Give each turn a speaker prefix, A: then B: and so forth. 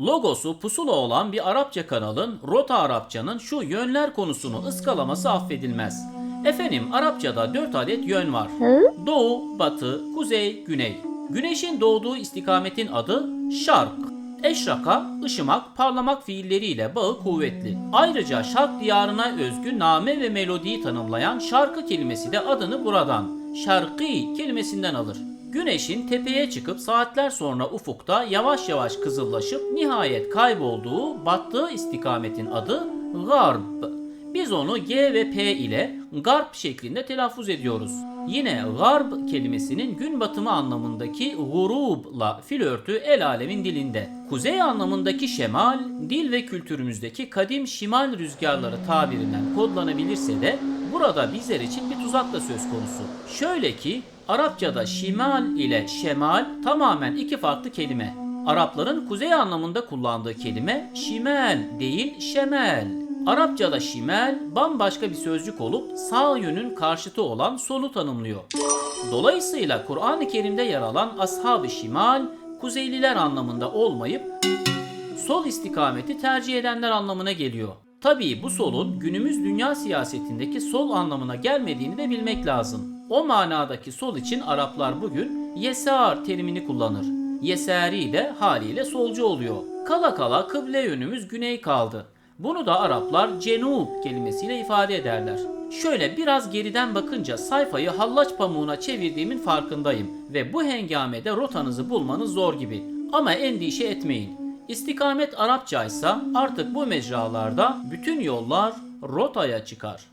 A: Logosu pusula olan bir Arapça kanalın Rota Arapça'nın şu yönler konusunu ıskalaması affedilmez. Efendim Arapçada 4 adet yön var. Doğu, batı, kuzey, güney. Güneşin doğduğu istikametin adı şark. Eşraka, ışımak, parlamak fiilleriyle bağı kuvvetli. Ayrıca şark diyarına özgü name ve melodiyi tanımlayan şarkı kelimesi de adını buradan, şarkı kelimesinden alır. Güneşin tepeye çıkıp saatler sonra ufukta yavaş yavaş kızıllaşıp nihayet kaybolduğu battığı istikametin adı garb. Biz onu G ve P ile garp şeklinde telaffuz ediyoruz. Yine garb kelimesinin gün batımı anlamındaki gurubla flörtü el alemin dilinde. Kuzey anlamındaki şemal, dil ve kültürümüzdeki kadim şimal rüzgarları tabirinden kodlanabilirse de burada bizler için bir tuzak da söz konusu. Şöyle ki Arapçada şimal ile şemal tamamen iki farklı kelime. Arapların kuzey anlamında kullandığı kelime şimal değil şemel. Arapçada şimal bambaşka bir sözcük olup sağ yönün karşıtı olan solu tanımlıyor. Dolayısıyla Kur'an-ı Kerim'de yer alan ashab-ı şimal kuzeyliler anlamında olmayıp sol istikameti tercih edenler anlamına geliyor. Tabii bu solun günümüz dünya siyasetindeki sol anlamına gelmediğini de bilmek lazım. O manadaki sol için Araplar bugün yesar terimini kullanır. Yesari de haliyle solcu oluyor. Kala kala kıble yönümüz güney kaldı. Bunu da Araplar cenub kelimesiyle ifade ederler. Şöyle biraz geriden bakınca sayfayı hallaç pamuğuna çevirdiğimin farkındayım ve bu hengamede rotanızı bulmanız zor gibi. Ama endişe etmeyin. İstikamet Arapça ise artık bu mecralarda bütün yollar rotaya çıkar.